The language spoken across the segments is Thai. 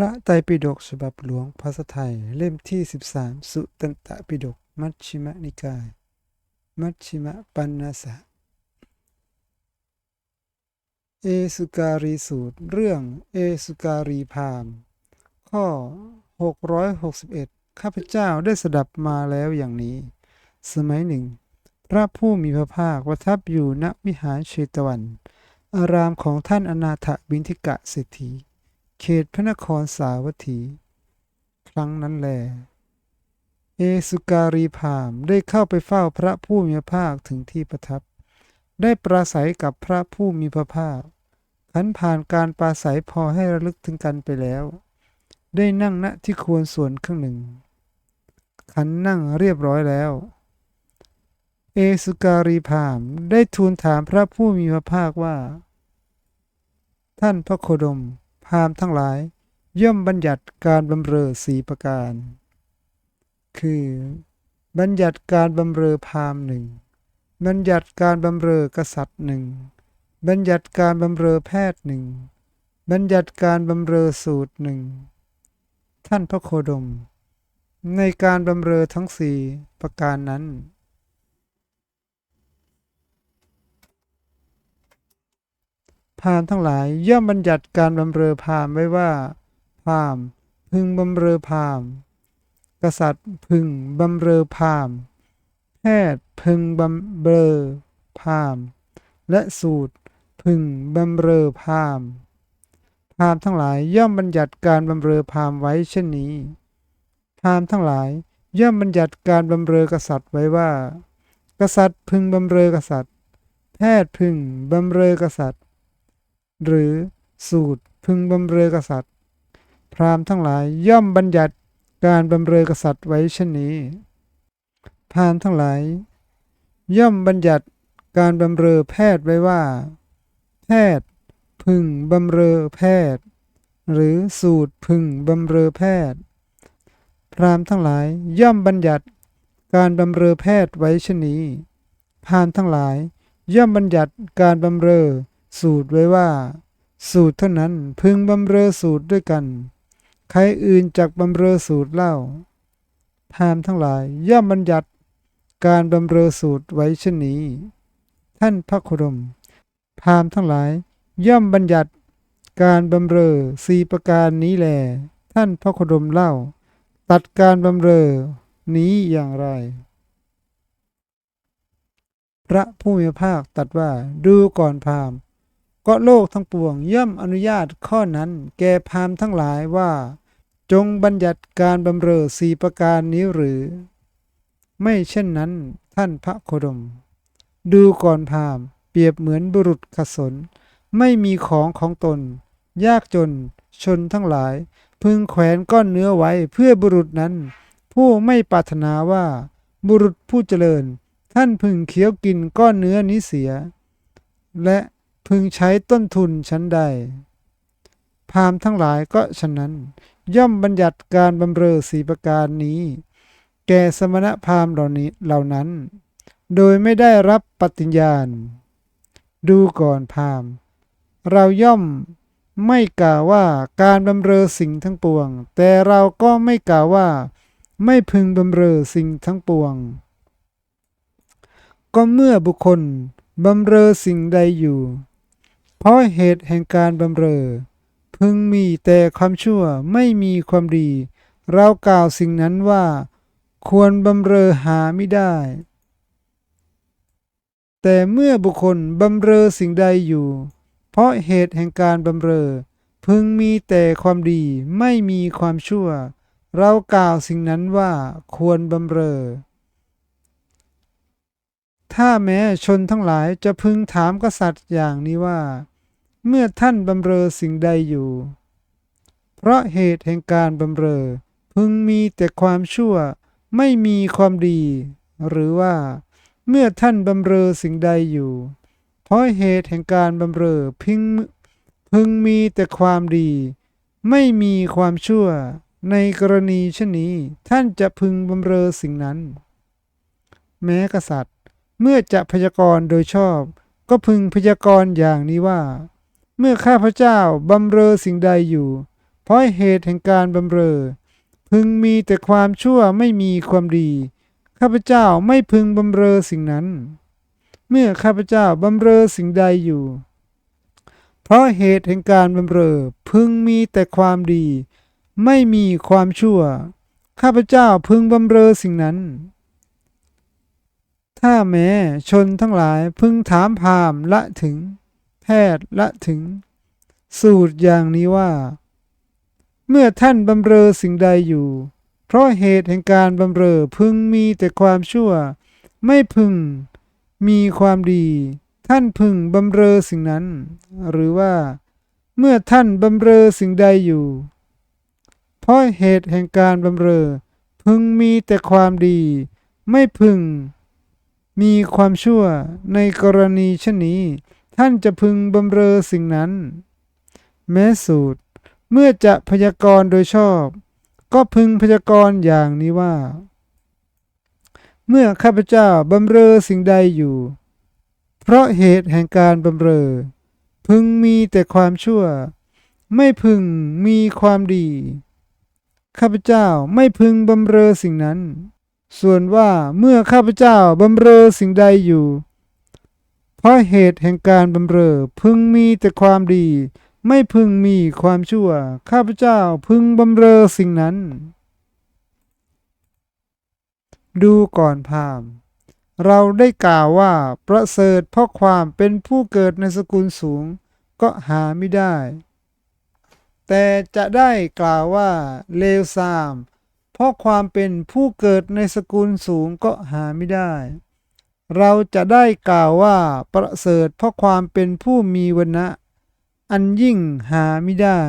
ระไตรปิฎกฉบับหลวงภาษาไทยเล่มที่ 13 สุตตันตปิฎกมัชฌิมนิกาย มัชฌิมปัญนาสะ เอสุการีสูตร เรื่องเอสุการีพราหมข้อ 661 ข้าพเจ้าได้สดับมาแล้วอย่างนี้ สมัยหนึ่ง พระผู้มีพระภาคประทับอยู่ณวิหารเชตวัน อารามของท่านอนาถบินทิกะเศรษฐี เขตพระนครสาวัตถี ครั้งนั้นแล เอสุการีพามได้เข้าไปเฝ้าพระผู้มีพระภาคถึงที่ประทับ ได้ปราศัยกับพระผู้มีพระภาคขันผ่านการปราศัยพอให้ระลึกถึงกันไปแล้ว ได้นั่งณที่ควรส่วนข้างหนึ่ง ขันนั่งเรียบร้อยแล้ว เอสุการีพามได้ทูลถามพระผู้มีพระภาคว่า ท่านพระโคดม พราหมณ์ทั้งหลาย ย่อมบัญญัติการบำเรอสีประการ คือ บัญญัติการบำเรอพราหมณ์หนึ่งบัญญัติการบำเรอกษัตริย์หนึ่งบัญญัติการบำเรอแพทย์หนึ่งบัญญัติการบำเรอสูตรหนึ่งท่านพระโคดม ในการบำเรอทั้งสี่ประการนั้น พราหมณ์ทั้งหลายย่อมบัญญัติการบำเรอพราหมณ์ไว้ว่า พราหมณ์พึงบำเรอพราหมณ์กษัตริย์พึงบำเรอพราหมณ์แพทย์พึงบำเรอพราหมณ์และสูตรพึงบำเรอพราหมณ์พราหมณ์ทั้งหลายย่อมบัญญัติการบำเรอพราหมณ์ไว้เช่นนี้ พราหมณ์ทั้งหลายย่อมบัญญัติการบำเรอกษัตริย์ไว้ว่า กษัตริย์พึงบำเรอกษัตริย์ แพทย์พึงบำเรอกษัตริย์ หรือสูตรพึงบำเรอกษัตริย์ พราหมณ์ทั้งหลายย่อมบัญญัติการบำเรอกษัตริย์ไว้เช่นนี้ พราหมณ์ทั้งหลาย ย่อมบัญญัติการบำเรอแพทย์ไว้ว่า แพทย์พึงบำเรอแพทย์ หรือสูตรพึงบำเรอแพทย์ พราหมณ์ทั้งหลายย่อมบัญญัติการบำเรอแพทย์ไว้เช่นนี้พราหมณ์ทั้งหลายย่อมบัญญัติการบำเรอ สูตรไว้ว่า สูตรเท่านั้นพึงบำเรอสูตรด้วยกัน ใครอื่นจักบำเรอสูตรเล่าพามทั้งหลายย่อมบัญญัติการบำเรอสูตรไว้เช่นนี้ ท่านพระคดมพามทั้งหลาย ย่อมบัญญัติการบำเรอสี่ประการนี้แล ท่านพระคดมเล่า ตัดการบำเรอนี้อย่างไร พระผู้มีพระภาคตรัสว่าดูก่อนพามณ์ ก็โลกทั้งปวงย่อมอนุญาตข้อนั้น แก่พามทั้งหลายว่า จงบัญญัติการบำเรอสี่ประการนี้หรือ ไม่เช่นนั้นท่านพระโคดม ดูก่อนพามเปรียบเหมือนบุรุษขสน ไม่มีของของตน ยากจนชนทั้งหลาย พึงแขวนก้อนเนื้อไว้เพื่อบุรุษนั้น ผู้ไม่ปรารถนาว่า บุรุษผู้เจริญ ท่านพึงเคี้ยวกินก้อนเนื้อนี้เสีย และ พึงใช้ต้นทุนชั้นใด พามทั้งหลายก็ฉะนั้น ย่อมบัญญัติการบำเรอสีประการนี้ แก่สมณพามเหล่านี้เหล่านั้น โดยไม่ได้รับปฏิญญาณ ดูก่อนพาม เราย่อมไม่กล่าวว่าการบำเรอสิ่งทั้งปวง แต่เราก็ไม่กล่าวว่า ไม่พึงบำเรอสิ่งทั้งปวง ก็เมื่อบุคคลบำเรอสิ่งใดอยู่ เพราะเหตุแห่งการบำเรอ พึงมีแต่ความชั่วไม่มีความดี เรากล่าวสิ่งนั้นว่า ควรบำเรอหาไม่ได้ แต่เมื่อบุคคลบำเรอสิ่งใดอยู่ เพราะเหตุแห่งการบำเรอ พึงมีแต่ความดีไม่มีความชั่ว เรากล่าวสิ่งนั้นว่าควรบำเรอถ้าแม้ชนทั้งหลายจะพึงถามกษัตริย์อย่างนี้ว่า เมื่อท่านบำเรอสิ่งใดอยู่ เพราะเหตุแห่งการบำเรอ พึงมีแต่ความชั่วไม่มีความดี หรือว่า เมื่อท่านบำเรอสิ่งใดอยู่ เพราะเหตุแห่งการบำเรอพึงพึงมีแต่ความดี ไม่มีความชั่ว ในกรณีเช่นนี้ ท่านจะพึงบำเรอสิ่งนั้น แม้กษัตริย์ เมื่อจะพยากรณ์โดยชอบ ก็พึงพยากรณ์อย่างนี้ว่า เมื่อข้าพเจ้าบำเรอสิ่งใดอยู่ เพราะเหตุแห่งการบำเรอ พึงมีแต่ความชั่วไม่มีความดี ข้าพเจ้าไม่พึงบำเรอสิ่งนั้น เมื่อข้าพเจ้าบำเรอสิ่งใดอยู่ เพราะเหตุแห่งการบำเรอ พึงมีแต่ความดี ไม่มีความชั่ว ข้าพเจ้าพึงบำเรอสิ่งนั้น ถ้าแม้ชนทั้งหลายพึงถามพามละถึง แพทย์ละถึง สูตรอย่างนี้ว่า เมื่อท่านบำเรอสิ่งใดอยู่ เพราะเหตุแห่งการบำเรอพึงมีแต่ความชั่ว ไม่พึงมีความดี ท่านพึงบำเรอสิ่งนั้น หรือว่า เมื่อท่านบำเรอสิ่งใดอยู่ เพราะเหตุแห่งการบำเรอ พึงมีแต่ความดี ไม่พึง มีความชั่วในกรณีเช่นนี้ ท่านจะพึงบำเรอสิ่งนั้น แม้สูตร เมื่อจะพยากรณ์โดยชอบ ก็พึงพยากรณ์อย่างนี้ว่า เมื่อข้าพเจ้าบำเรอสิ่งใดอยู่ เพราะเหตุแห่งการบำเรอ พึงมีแต่ความชั่ว ไม่พึงมีความดี ข้าพเจ้าไม่พึงบำเรอสิ่งนั้น ส่วนว่าเมื่อข้าพเจ้าบำเรอสิ่งใดอยู่ เพราะเหตุแห่งการบำเรอพึงมีแต่ความดี ไม่พึงมีความชั่ว ข้าพเจ้าพึงบำเรอสิ่งนั้น ดูก่อนพามเราได้กล่าวว่าประเสริฐเพราะความเป็นผู้เกิดในสกุลสูงก็หาไม่ได้ แต่จะได้กล่าวว่าเลวทราม เพราะความเป็นผู้เกิดในสกุลสูงก็หาไม่ได้ เราจะได้กล่าวว่าประเสริฐเพราะความเป็นผู้มีวรรณะอันยิ่งหาไม่ได้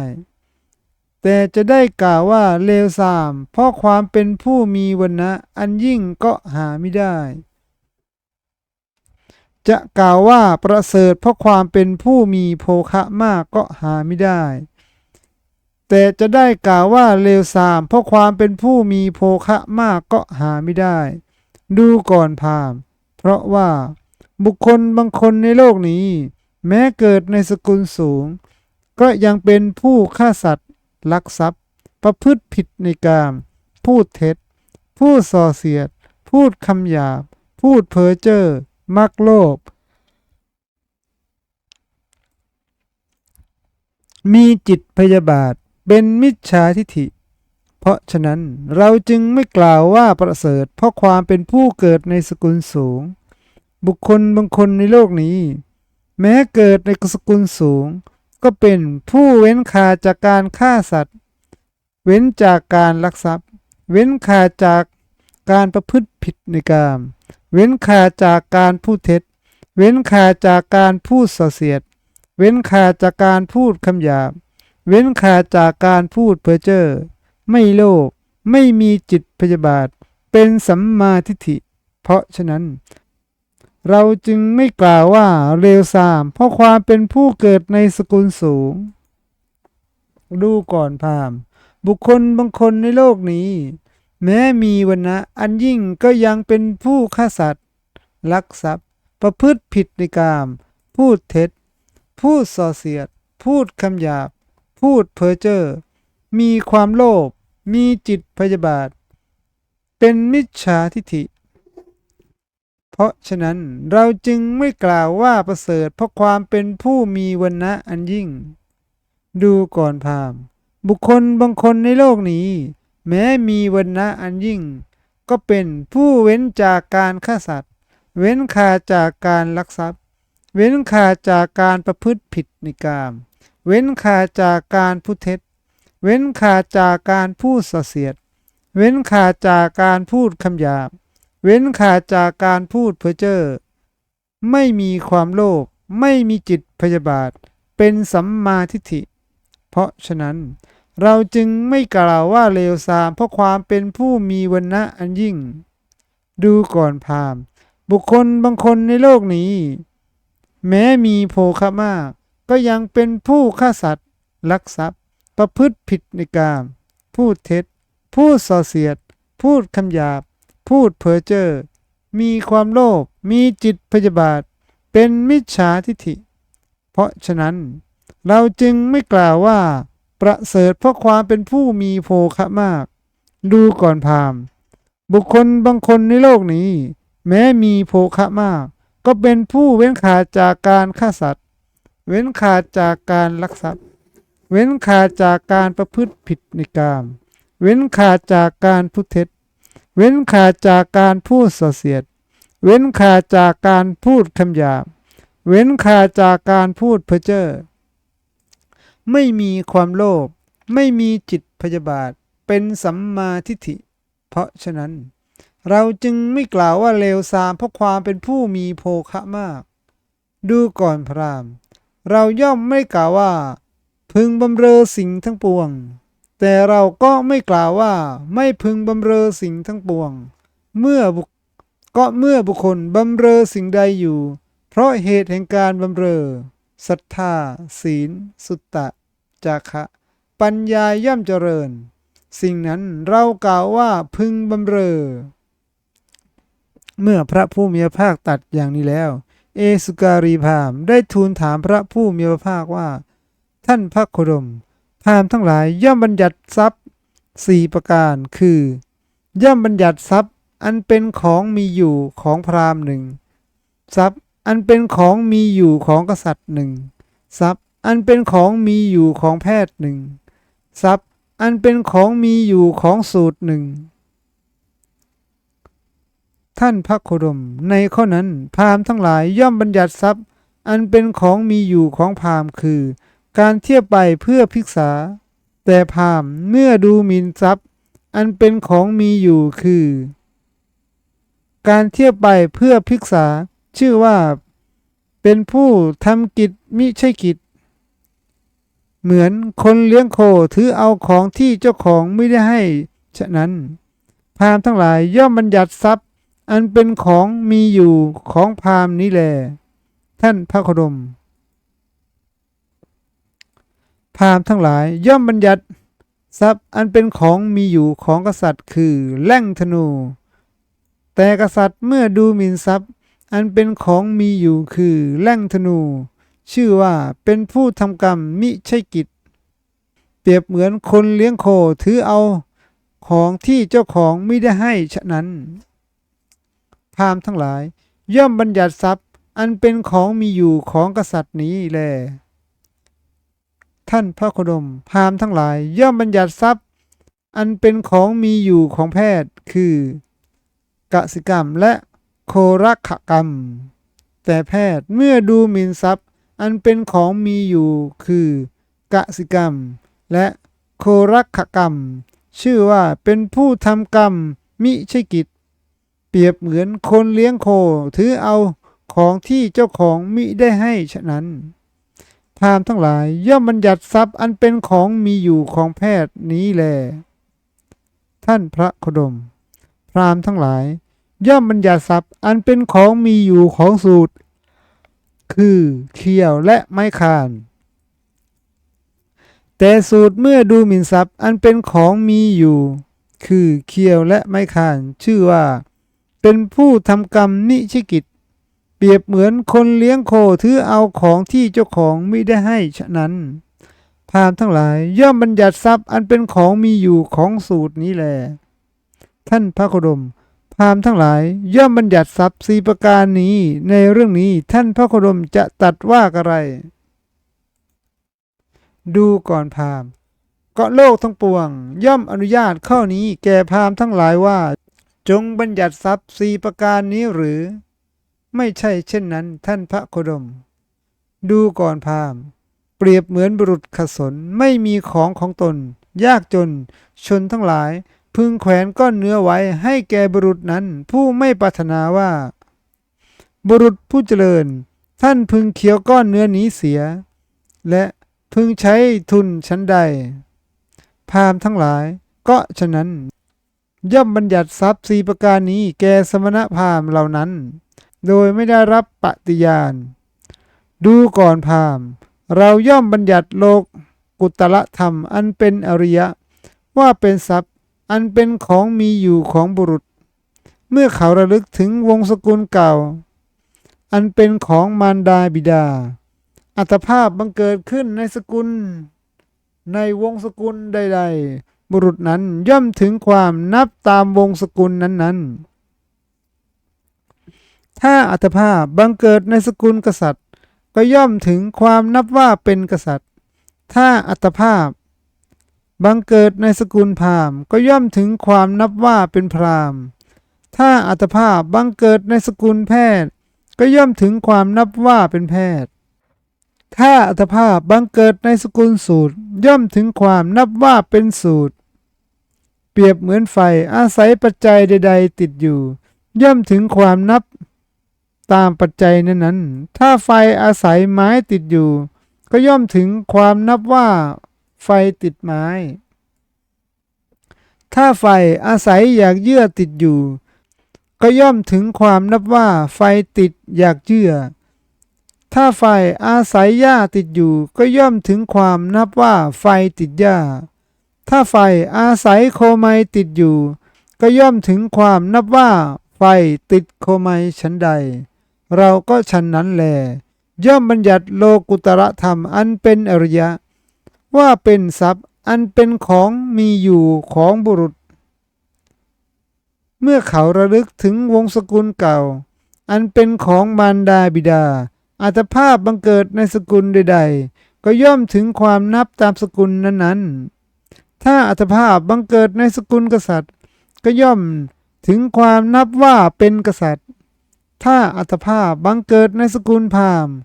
แต่จะได้กล่าวว่าเลวทรามเพราะความเป็นผู้มีวรรณะอันยิ่งก็หาไม่ได้ จะกล่าวว่าประเสริฐเพราะความเป็นผู้มีโภคะมากก็หาไม่ได้ แต่จะได้กล่าวว่าเลวทรามเพราะความเป็นผู้มีโภคะมากก็หาไม่ได้ ดูก่อนพามณ เพราะว่าบุคคลบางคนในโลกนี้ แม้เกิดในสกุลสูง ก็ยังเป็นผู้ฆ่าสัตว์ ลักทรัพย์ ประพฤติผิดในกาม พูดเท็จ พูดส่อเสียด พูดคำหยาบ พูดเพ้อเจ้อมักโลภมีจิตพยาบาท เป็นมิจฉาทิฐิ เพราะฉะนั้นเราจึงไม่กล่าวว่าประเสริฐ เพราะความเป็นผู้เกิดในสกุลสูง บุคคลบางคนในโลกนี้ แม้เกิดในสกุลสูง ก็เป็นผู้เว้นขาดจากการฆ่าสัตว์ เว้นจากการลักทรัพย์ เว้นขาดจากการประพฤติผิดในกาม เว้นขาดจากการพูดเท็จ เว้นขาดจากการพูดส่อเสียด เว้นขาดจากการพูดคำหยาบ เว้นขาดจากการพูดเพ้อเจ้อ ไม่โลภไม่มีจิตพยาบาท เป็นสัมมาทิฏฐิ เพราะฉะนั้น เราจึงไม่กล่าวว่าเลวทราม เพราะความเป็นผู้เกิดในสกุลสูง ดูก่อนพามบุคคลบางคนในโลกนี้ แม้มีวรรณะอันยิ่งก็ยังเป็นผู้ฆ่าสัตว์ ลักทรัพย์ ประพฤติผิดในกาม พูดเท็จ พูดส่อเสียด พูดคำหยาบ พูดเพ้อเจ้อมีความโลภ มีจิตพยาบาท เป็นมิจฉาทิฐิ เพราะฉะนั้นเราจึงไม่กล่าวว่าประเสริฐเพราะความเป็นผู้มีวรรณะอันยิ่ง ดูก่อนพามบุคคลบางคนในโลกนี้ แม้มีวรรณะอันยิ่ง ก็เป็นผู้เว้นจากการฆ่าสัตว์ เว้นขาดจากการลักทรัพย์ เว้นขาดจากการประพฤติผิดในกาม เว้นขาดจากการพูดเท็จ เว้นขาดจากการพูดเสียด เว้นขาดจากการพูดคำหยาบ เว้นขาดจากการพูดเพ้อเจ้อ ไม่มีความโลภ ไม่มีจิตพยาบาท เป็นสัมมาทิฏฐิ เพราะฉะนั้น เราจึงไม่กล่าวว่าเลวทรามเพราะความเป็นผู้มีวรรณะอันยิ่ง ดูก่อนพาม บุคคลบางคนในโลกนี้ แม้มีโภคะมาก ก็ยังเป็นผู้ฆ่าสัตว์ลักทรัพย์ ประพฤติผิดในกาม พูดเท็จ พูดส่อเสียด พูดคำหยาบ พูดเพ้อเจ้อ มีความโลภ มีจิตพยาบาท เป็นมิจฉาทิฐิ เพราะฉะนั้น เราจึงไม่กล่าวว่า ประเสริฐเพราะความเป็นผู้มีโภคะมาก ดูก่อนพามบุคคลบางคนในโลกนี้ แม้มีโภคะมาก ก็เป็นผู้เว้นขาดจากการฆ่าสัตว์ เว้นขาดจากการลักทรัพย์ เว้นขาดจากการประพฤติผิดในกาม เว้นขาดจากการพูดเท็จ เว้นขาดจากการพูดส่อเสียด เว้นขาดจากการพูดคำหยาบ เว้นขาดจากการพูดเพ้อเจ้อ ไม่มีความโลภ ไม่มีจิตพยาบาท เป็นสัมมาทิฏฐิ เพราะฉะนั้น เราจึงไม่กล่าวว่าเลวทรามเพราะความเป็นผู้มีโภคะมาก ดูก่อนพราม เราย่อมไม่กล่าวว่า พึงบำเรอสิ่งทั้งปวง แต่เราก็ไม่กล่าวว่าไม่พึงบำเรอสิ่งทั้งปวง เมื่อก็เมื่อบุคคลบำเรอสิ่งใดอยู่ เพราะเหตุแห่งการบำเรอศรัทธา ศีล สุตตะ จาคะ ปัญญาย่อมเจริญ สิ่งนั้นเรากล่าวว่าพึงบำเรอ เมื่อพระผู้มีพระภาคตัดอย่างนี้แล้ว เอสุการีพามได้ทูลถามพระผู้มีพระภาคว่า ท่านพระโคดมพราหมณ์ทั้งหลายย่อมบัญญัติทรัพย์สี่ประการ คือ ย่อมบัญญัติทรัพย์อันเป็นของมีอยู่ของพราหมณ์หนึ่งทรัพย์อันเป็นของมีอยู่ของกษัตริย์หนึ่งทรัพย์อันเป็นของมีอยู่ของแพทย์หนึ่งทรัพย์อันเป็นของมีอยู่ของสูตรหนึ่งท่านพระโคดม ในข้อนั้นพราหมณ์ทั้งหลายย่อมบัญญัติทรัพย์ อันเป็นของมีอยู่ของพราหมณ์คือ การเทียบไปเพื่อพิกษา แต่พามเมื่อดูหมิ่นทรัพย์ อันเป็นของมีอยู่คือ การเทียบไปเพื่อพิกษา ชื่อว่า เป็นผู้ทำกิจมิใช่กิจ เหมือนคนเลี้ยงโคถือเอาของที่เจ้าของไม่ได้ให้ ฉะนั้น พามทั้งหลายย่อมบัญญัติทรัพย์ อันเป็นของมีอยู่ของพามนี้แล ท่านพระโคดม พราหมณ์ทั้งหลายย่อมบัญญัติ ทรัพย์อันเป็นของมีอยู่ของกษัตริย์คือแล่งธนู แต่กษัตริย์เมื่อดูหมิ่นทรัพย์ อันเป็นของมีอยู่คือแล่งธนู ชื่อว่าเป็นผู้ทำกรรมมิใช่กิจ เปรียบเหมือนคนเลี้ยงโคถือเอาของที่เจ้าของไม่ได้ให้ฉะนั้น พราหมณ์ทั้งหลาย ย่อมบัญญัติทรัพย์อันเป็นของมีอยู่ของกษัตริย์นี้แล ท่านพระโคดมพามทั้งหลาย ย่อมบัญญัติทรัพย์ อันเป็นของมีอยู่ของแพทย์คือกสิกรรมและโครักขกรรม แต่แพทย์เมื่อดูหมิ่นทรัพย์ อันเป็นของมีอยู่คือกสิกรรม และโครักขกรรม ชื่อว่าเป็นผู้ทำกรรมมิใช่กิจ เปรียบเหมือนคนเลี้ยงโคถือเอาของที่เจ้าของมิได้ให้ฉะนั้น พราหมณ์ทั้งหลาย ย่อมบัญญัติทรัพย์อันเป็นของมีอยู่ของแพทย์นี้แล ท่านพระโคดม พราหมณ์ทั้งหลาย ย่อมบัญญัติทรัพย์อันเป็นของมีอยู่ของสูตร คือเขียวและไม้คานแต่สูตรเมื่อดูหมิ่นทรัพย์อันเป็นของมีอยู่ คือเขียวและไม้คาน ชื่อว่า เป็นผู้ทำกรรมนิชิกิจ เปรียบเหมือนคนเลี้ยงโคถือเอาของที่เจ้าของไม่ได้ให้ฉะนั้นพามทั้งหลายย่อมบัญญัติทรัพย์อันเป็นของมีอยู่ของสูตรนี้แล ท่านพระโคดม พามทั้งหลายย่อมบัญญัติทรัพย์สีประการนี้ในเรื่องนี้ท่านพระโคดมจะตัดว่าอะไร ดูก่อนพามณ์ก็โลกทั้งปวง ย่อมอนุญาตข้อนี้แก่พามทั้งหลายว่า จงบัญญัติทรัพย์สีประการนี้หรือ ไม่ใช่เช่นนั้นท่านพระโคดม ดูก่อนพราหมณ์ เปรียบเหมือนบุรุษขสนไม่มีของของตน ยากจน ชนทั้งหลาย พึงแขวนก้อนเนื้อไว้ให้แก่บุรุษนั้นผู้ไม่ปรารถนาว่า บุรุษผู้เจริญ ท่านพึงเคี้ยวก้อนเนื้อนี้เสีย และพึงใช้ทุนชั้นใด พามทั้งหลาย ก็ฉะนั้น ย่อมบัญญัติทรัพย์สีประการนี้แก่สมณพราหมณ์เหล่านั้น โดยไม่ได้รับปฏิญาณ ดูก่อนพามเราย่อมบัญญัติโลกกุตละธรรมอันเป็นอริยะ ว่าเป็นทรัพย์อันเป็นของมีอยู่ของบุรุษ เมื่อเขาระลึกถึงวงศกุลเก่า อันเป็นของมารดาบิดา อัตภาพบังเกิดขึ้นในสกุล ในวงสกุลใด ๆ บุรุษนั้นย่อมถึงความนับตามวงสกุลนั้นๆ ถ้าอัตภาพบังเกิดในสกุลกษัตริย์ ก็ย่อมถึงความนับว่าเป็นกษัตริย์ ถ้าอัตภาพบังเกิดในสกุลพราหมณ์ก็ย่อมถึงความนับว่าเป็นพราหมณ์ ถ้าอัตภาพบังเกิดในสกุลแพทย์ ก็ย่อมถึงความนับว่าเป็นแพทย์ ถ้าอัตภาพบังเกิดในสกุลสูตรย่อมถึงความนับว่าเป็นสูตร เปรียบเหมือนไฟอาศัยปัจจัยใด ๆ ติดอยู่ ย่อมถึงความนับ ตามปัจจัยนั้นๆ ถ้าไฟอาศัยไม้ติดอยู่ ก็ย่อมถึงความนับว่า ไฟติดไม้ ถ้าไฟอาศัยอยากเยื่อติดอยู่ ก็ย่อมถึงความนับว่า ไฟติดอยากเยื่อ ถ้าไฟอาศัยหญ้าติดอยู่ ก็ย่อมถึงความนับว่า ไฟติดหญ้า ถ้าไฟอาศัยโคไมติดอยู่ ก็ย่อมถึงความนับว่าไฟติดโคไมชั้นใด เราก็ฉันนั้นแล ย่อมบัญญัติโลกุตระธรรมอันเป็นอริยะ ว่าเป็นทรัพย์อันเป็นของมีอยู่ของบุรุษ เมื่อเขาระลึกถึงวงศกุลเก่า อันเป็นของมารดาบิดา อัตภาพบังเกิดในสกุลใด ๆ ก็ย่อมถึงความนับตามสกุลนั้นๆ ถ้าอัตภาพบังเกิดในสกุลกษัตริย์ ก็ย่อมถึงความนับว่าเป็นกษัตริย์ ถ้าอัตภาพบังเกิดในสกุลพราหมณ์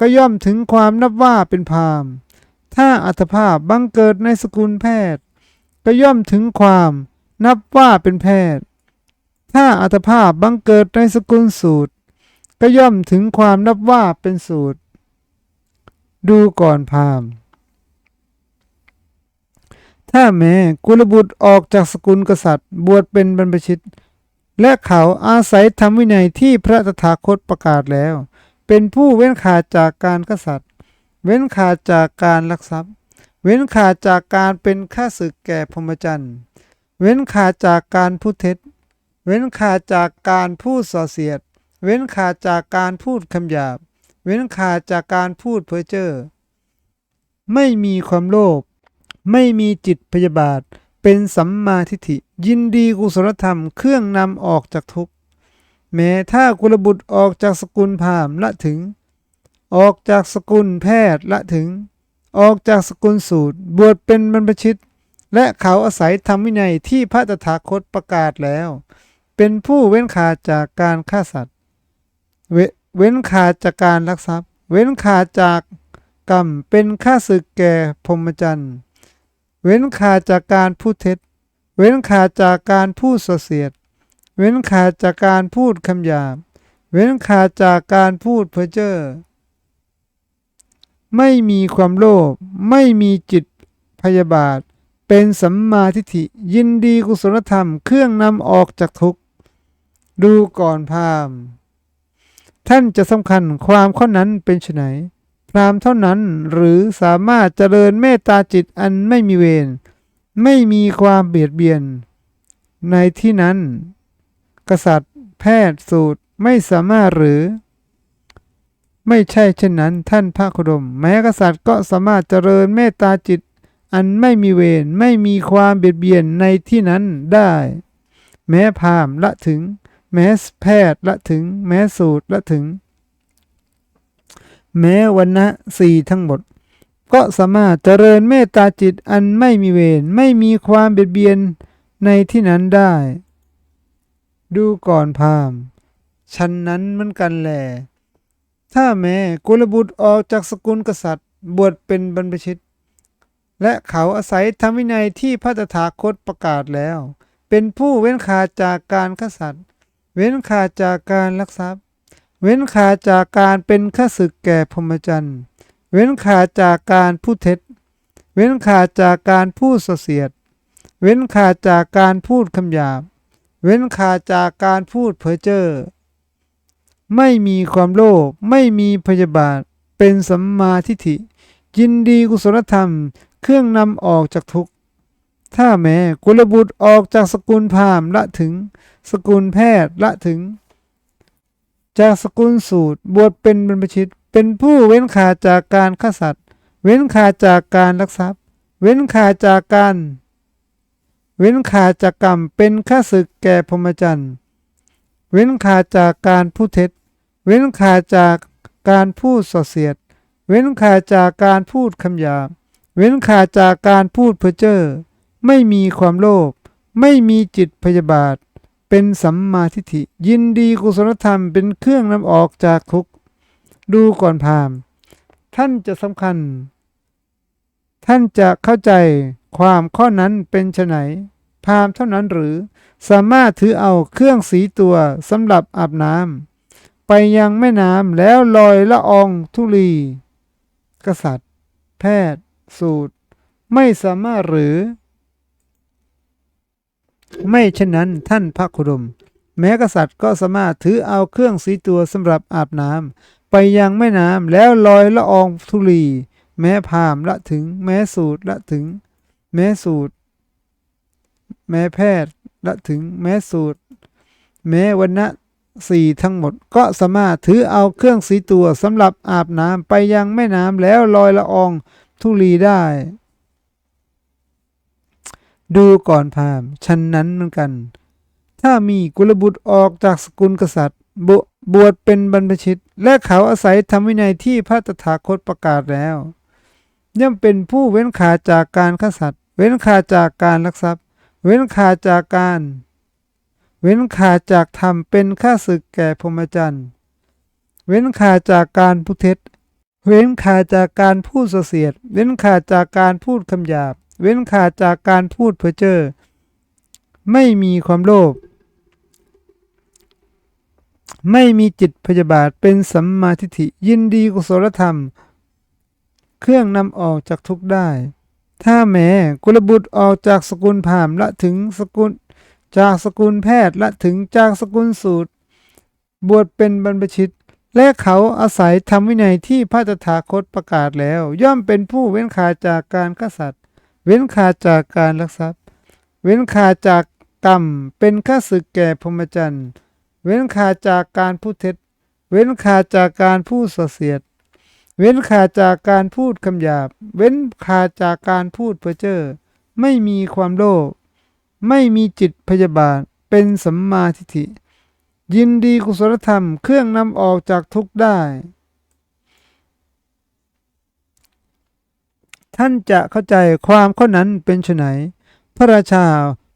ก็ย่อมถึงความนับว่าเป็นพราหมณ์ ถ้าอัตภาพบังเกิดในสกุลแพทย์ ก็ย่อมถึงความนับว่าเป็นแพทย์ ถ้าอัตภาพบังเกิดในสกุลสูตร ก็ย่อมถึงความนับว่าเป็นสูตร ดูก่อนพราหมณ์ ถ้าแม้กุลบุตรออกจากสกุลกษัตริย์บวชเป็นบรรพชิต และเขาอาศัยธรรมวินัยที่พระตถาคตประกาศแล้ว เป็นผู้เว้นขาดจากการกษัตริย์ เว้นขาดจากการลักทรัพย์ เว้นขาดจากการเป็นข้าศึกแก่พรหมจรรย์ เว้นขาดจากการพูดเท็จ เว้นขาดจากการพูดส่อเสียด เว้นขาดจากการพูดคำหยาบ เว้นขาดจากการพูดเพ้อเจ้อ ไม่มีความโลภ ไม่มีจิตพยาบาท เป็นสัมมาทิฏฐิ ยินดีกุศลธรรมเครื่องนำออกจากทุกข์แม้ถ้ากุลบุตรออกจากสกุลพามละถึง ออกจากสกุลแพทย์ละถึง ออกจากสกุลสูตรบวชเป็นบรรพชิต และเขาอาศัยธรรมวินัยที่พระตถาคตประกาศแล้ว เป็นผู้เว้นขาดจากการฆ่าสัตว์เว้นขาดจากการลักทรัพย์ เว้นขาดจากกรรมเป็นข้าศึกแก่พรหมจรรย์ เว้นขาดจากการพูดเท็จ เว้นขาดจากการพูดเสียด เว้นขาดจากการพูดคำหยาบ เว้นขาดจากการพูดเพ้อเจ้อ ไม่มีความโลภ ไม่มีจิตพยาบาท เป็นสัมมาทิฏฐิ ยินดีกุศลธรรม เครื่องนำออกจากทุกข์ ดูก่อนพาม ท่านจะสำคัญความข้อนั้นเป็นไฉน พรามเท่านั้น หรือสามารถเจริญเมตตาจิตอันไม่มีเวรไม่มีความเบียดเบียน ในที่นั้น กษัตริย์ แพทย์สูตรไม่สามารถหรือ ไม่ใช่เช่นนั้น ท่านพระโคดม แม้กษัตริย์ก็สามารถเจริญเมตตาจิต อันไม่มีเวรไม่มีความเบียดเบียนในที่นั้นได้ แม้พามละถึง แม้แพทย์ละถึง แม้สูตรละถึง แม้วันนะสี่ทั้งหมด ก็สามารถเจริญเมตตาจิตอันไม่มีเวรไม่มีความเบียดเบียนในที่นั้นได้ ดูก่อนพามณ์ฉันนั้นเหมือนกันแหลถ้าแม้กุลบุตรออกจากสกุลกษัตริย์ บวชเป็นบรรพชิต และเขาอาศัยธรรมวินัยที่พระตถาคตประกาศแล้ว เป็นผู้เว้นขาดจากการฆ่าสัตว์เว้นขาดจากการลักทรัพย์ เว้นขาดจากการเป็นข้าศึกแก่พรหมจรรย์เว้นขาดจากการพูดเท็จ เว้นขาดจากการพูดเสียด เว้นขาดจากการพูดคำหยาบ เว้นขาดจากการพูดเพ้อเจ้อ ไม่มีความโลภ ไม่มีพยาบาท เป็นสัมมาทิฏฐิ ยินดีกุศลธรรม เครื่องนำออกจากทุกข์ ถ้าแม้กุลบุตรออกจากสกุลพามละถึง สกุลแพทย์ละถึง จากสกุลสูตร บวชเป็นบรรพชิต เป็นผู้เว้นขาดจากการฆ่าสัตว์ เว้นขาดจากการลักทรัพย์ เว้นขาดจากการ เว้นขาดจากกรรม เป็นข้าศึกแก่พรหมจรรย์ เว้นขาดจากการพูดเท็จ เว้นขาดจากการพูดส่อเสียด เว้นขาดจากการพูดคำหยาบ เว้นขาดจากการพูดเพ้อเจ้อ ไม่มีความโลภ ไม่มีจิตพยาบาท เป็นสัมมาทิฏฐิ ยินดีกุศลธรรมเป็นเครื่องนำออกจากทุกข์ดูก่อนพามท่านจะสำคัญ ท่านจะเข้าใจความข้อนั้นเป็นไฉนพามเท่านั้นหรือ สามารถถือเอาเครื่องสีตัวสำหรับอาบน้ำไปยังแม่น้ำแล้วลอยละอองธุลี กษัตริย์ แพทย์ สูตร ไม่สามารถหรือ ไม่เช่นนั้นท่านพระคุดม แม้กษัตริย์ก็สามารถถือเอาเครื่องสีตัวสำหรับอาบน้ำไปยังแม่น้ำแล้วลอยละอองธุลี แม้พามละถึง แม้สูตรละถึง แม้สูตร แม้แพทย์ละถึง แม้สูตร แม้วันณะสี่ทั้งหมดก็สามารถถือเอาเครื่องสีตัวสำหรับอาบน้ำไปยังแม่น้ำแล้วลอยละอองธุลีได้ ดูก่อนพามฉันนั้นเหมือนกัน ถ้ามีกุลบุตรออกจากสกุลกษัตริย์บวบวชเป็นบรรพชิต และเขาอาศัยธรรมวินัยที่พระตถาคตประกาศแล้วย่อมเป็นผู้เว้นขาจากการฆ่าสัตว์ เว้นขาจากการลักทรัพย์ เว้นขาจากการ เว้นขาจากธรรมเป็นข้าศึกแก่พรหมจรรย์ เว้นขาจากการพูดเท็จ เว้นขาจากการพูดเสียด เว้นขาจากการพูดคำหยาบ เว้นขาดจากการพูดเพ้อเจ้อไม่มีความโลภไม่มีจิตพยาบาทเป็นสัมมาทิฏฐิยินดีกุศลธรรม เครื่องนำออกจากทุกข์ได้ ถ้าแม้กุลบุตรออกจากสกุลพามละถึงสกุลจากสกุลแพทย์ละถึงจากสกุลสูตร บวชเป็นบรรพชิต และเขาอาศัยธรรมวินัยที่พระตถาคตประกาศแล้ว ย่อมเป็นผู้เว้นขาดจากการฆ่าสัตว์ เว้นขาดจากการลักทรัพย์ เว้นขาดจากกรรม เป็นข้าศึกแก่พรหมจรรย์ เว้นขาดจากการพูดเท็จ เว้นขาดจากการพูดเสียด เว้นขาดจากการพูดคำหยาบ เว้นขาดจากการพูดเพ้อเจ้อ ไม่มีความโลภ ไม่มีจิตพยาบาท เป็นสัมมาทิฏฐิ ยินดีกุศลธรรม เครื่องนำออกจากทุกข์ได้ ท่านจะเข้าใจความข้อนั้นเป็นไฉนพระราชา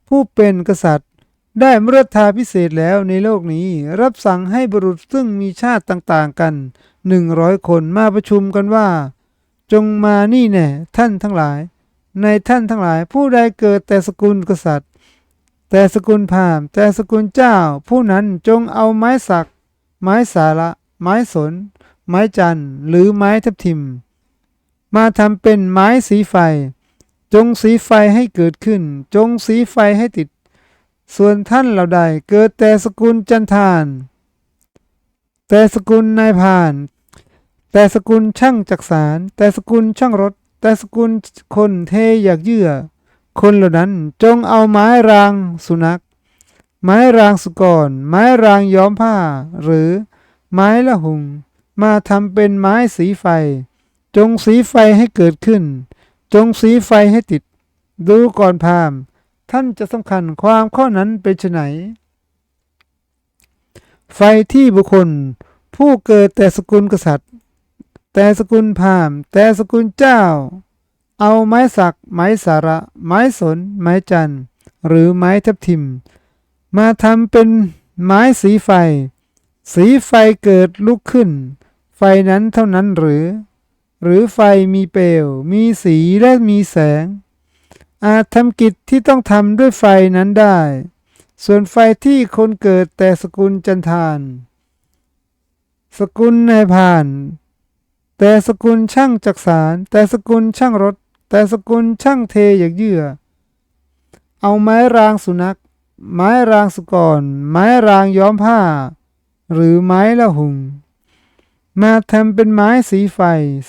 ผู้เป็นกษัตริย์ ได้มรธาพิเศษแล้วในโลกนี้รับสั่งให้บุรุษซึ่งมีชาติต่างๆกันหนึ่งร้อยคนมาประชุมกันว่า จงมานี่แน่ท่านทั้งหลาย ในท่านทั้งหลายผู้ใดเกิดแต่สกุลกษัตริย์ แต่สกุลพามแต่สกุลเจ้า ผู้นั้นจงเอาไม้สัก ไม้สาระ ไม้สน ไม้จันทร์หรือไม้ทับทิม มาทำเป็นไม้สีไฟ จงสีไฟให้เกิดขึ้น จงสีไฟให้ติด ส่วนท่านเหล่าใดเกิดแต่สกุลจันทาน แต่สกุลนายพาน แต่สกุลช่างจักสารแต่สกุลช่างรถ แต่สกุลคนเทอยากเยื่อ คนเหล่านั้นจงเอาไม้รางสุนัข ไม้รางสุกร ไม้รางย้อมผ้า หรือไม้ละหุง มาทำเป็นไม้สีไฟ จงสีไฟให้เกิดขึ้น จงสีไฟให้ติด ดูก่อนพาม ท่านจะสำคัญความข้อนั้นเป็นไฉนไฟที่บุคคล ผู้เกิดแต่สกุลกษัตริย์ แต่สกุลพาม แต่สกุลเจ้า เอาไม้สัก ไม้สาระ ไม้สน ไม้จันทร์หรือไม้ทับทิม มาทำเป็นไม้สีไฟ สีไฟเกิดลุกขึ้น ไฟนั้นเท่านั้นหรือ หรือไฟมีเปลว มีสีและมีแสง อาจทำกิจที่ต้องทำด้วยไฟนั้นได้ ส่วนไฟที่คนเกิดแต่สกุลจันทานสกุลนายพราน แต่สกุลช่างจักสาร แต่สกุลช่างรถ แต่สกุลช่างเทอยากเยื่อ เอาไม้รางสุนัข ไม้รางสุกร ไม้รางย้อมผ้า หรือไม้ละหุง มาทำเป็นไม้สีไฟ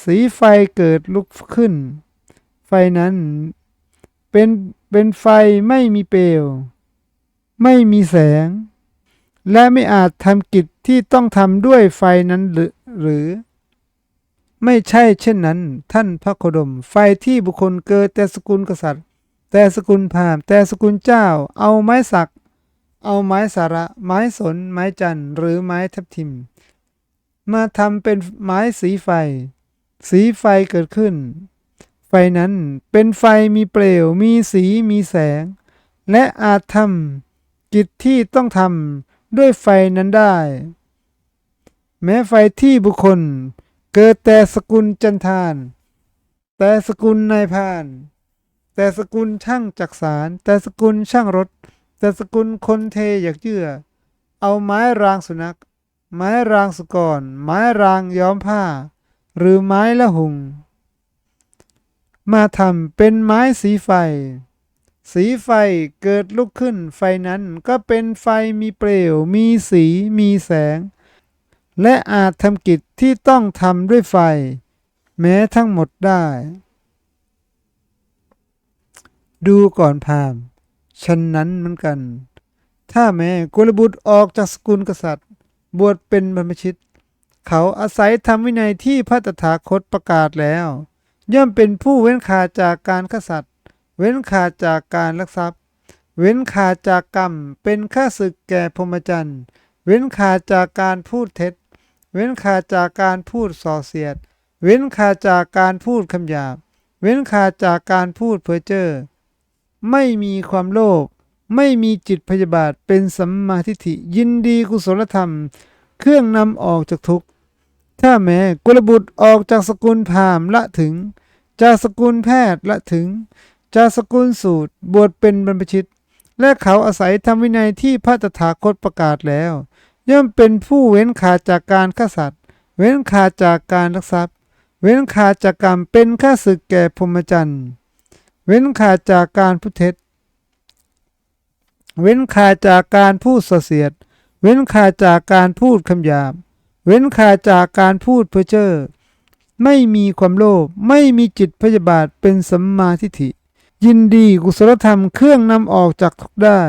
สีไฟเกิดลุกขึ้น ไฟนั้น เป็นเป็นไฟไม่มีเปลว ไม่มีแสง และไม่อาจทำกิจที่ต้องทำด้วยไฟนั้นหรือหรือ ไม่ใช่เช่นนั้น ท่านพระโคดม ไฟที่บุคคลเกิดแต่สกุลกษัตริย์ แต่สกุลพราหมณ์แต่สกุลเจ้า เอาไม้สัก เอาไม้สาระ ไม้สน ไม้จันทร์หรือไม้ทับทิม มาทำเป็นไม้สีไฟ สีไฟเกิดขึ้น ไฟนั้นเป็นไฟมีเปลว มีสีมีแสง และอาจทำกิจที่ต้องทำด้วยไฟนั้นได้ แม้ไฟที่บุคคล เกิดแต่สกุลจันทาน แต่สกุลนายพาน แต่สกุลช่างจักสาร แต่สกุลช่างรถ แต่สกุลคนเทอยากเยื่อ เอาไม้รางสุนัข ไม้รางสุกรไม้รางย้อมผ้า หรือไม้ละหุง มาทำเป็นไม้สีไฟ สีไฟเกิดลุกขึ้นไฟนั้นก็เป็นไฟมีเปลว มีสีมีแสง และอาจทำกิจที่ต้องทำด้วยไฟ แม้ทั้งหมดได้ ดูก่อนพามฉันนั้นเหมือนกัน ถ้าแม้กุลบุตรออกจากสกุลกษัตริย์ บวชเป็นบรรพชิต เขาอาศัยธรรมวินัยที่พระตถาคตประกาศแล้ว ย่อมเป็นผู้เว้นขาดจากการฆ่าสัตว์ เว้นขาดจากการลักทรัพย์ เว้นขาดจากกรรม เป็นข้าศึกแก่พรหมจรรย์ เว้นขาดจากการพูดเท็จ เว้นขาดจากการพูดส่อเสียด เว้นขาดจากการพูดคำหยาบ เว้นขาดจากการพูดเพ้อเจ้อ ไม่มีความโลภ ไม่มีจิตพยาบาทเป็นสัมมาทิฏฐิยินดีกุศลธรรม เครื่องนำออกจากทุกข์ถ้าแม้กุลบุตรออกจากสกุลพราหมณ์ละถึง จากสกุลแพทย์ละถึง จากสกุลสูตรบวชเป็นบรรพชิต และเขาอาศัยธรรมวินัยที่พระตถาคตประกาศแล้ว ย่อมเป็นผู้เว้นขาดจากการฆ่าสัตว์เว้นขาดจากการลักทรัพย์ เว้นขาดจากกรรมเป็นข้าศึกแก่พรหมจรรย์ เว้นขาดจากการพูดเท็จ เว้นขาดจากการพูดเสียด เว้นขาดจากการพูดคำหยาบ เว้นขาดจากการพูดเพ้อเจ้อ ไม่มีความโลภ ไม่มีจิตพยาบาทเป็นสัมมาทิฏฐิ ยินดีกุศลธรรมเครื่องนำออกจากทุกได้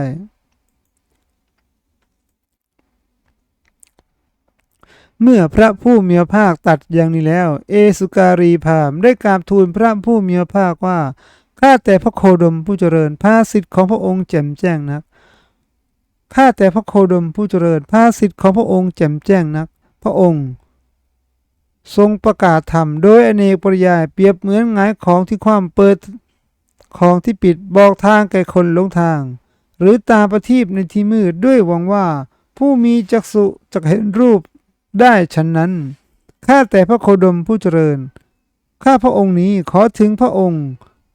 เมื่อพระผู้มีพระภาคตัดอย่างนี้แล้ว เอสุการีพามได้กราบทูลพระผู้มีพระภาคว่าข้าแต่พระโคดมผู้เจริญภาสิทธิ์ของพระองค์แจ่มแจ้งนัก ข้าแต่พระโคดมผู้เจริญภาสิทธิ์ของพระองค์แจ่มแจ้งนัก พระองค์ ทรงประกาศธรรมโดยอเนกปริยายเปรียบเหมือนงายของที่ความเปิดของที่ปิดบอกทางแก่คนหลงทาง หรือตาประทีปในที่มืดด้วยหวังว่า ผู้มีจักษุจะเห็นรูปได้ฉันนั้นข้าแต่พระโคดมผู้เจริญ ข้าพระองค์นี้ขอถึงพระองค์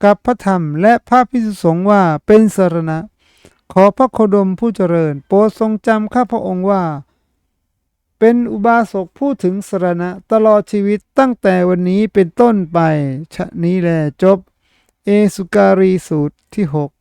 กับพระธรรมและพระพิสุสงฆ์ว่าเป็นสรณะ ขอพระโคดมผู้เจริญ โปรดทรงจำข้าพระองค์ว่า เป็นอุบาสกผู้ถึงสรณะตลอดชีวิตตั้งแต่วันนี้เป็นต้นไป ชะนี้แลจบ เอสุการีสูตรที่หก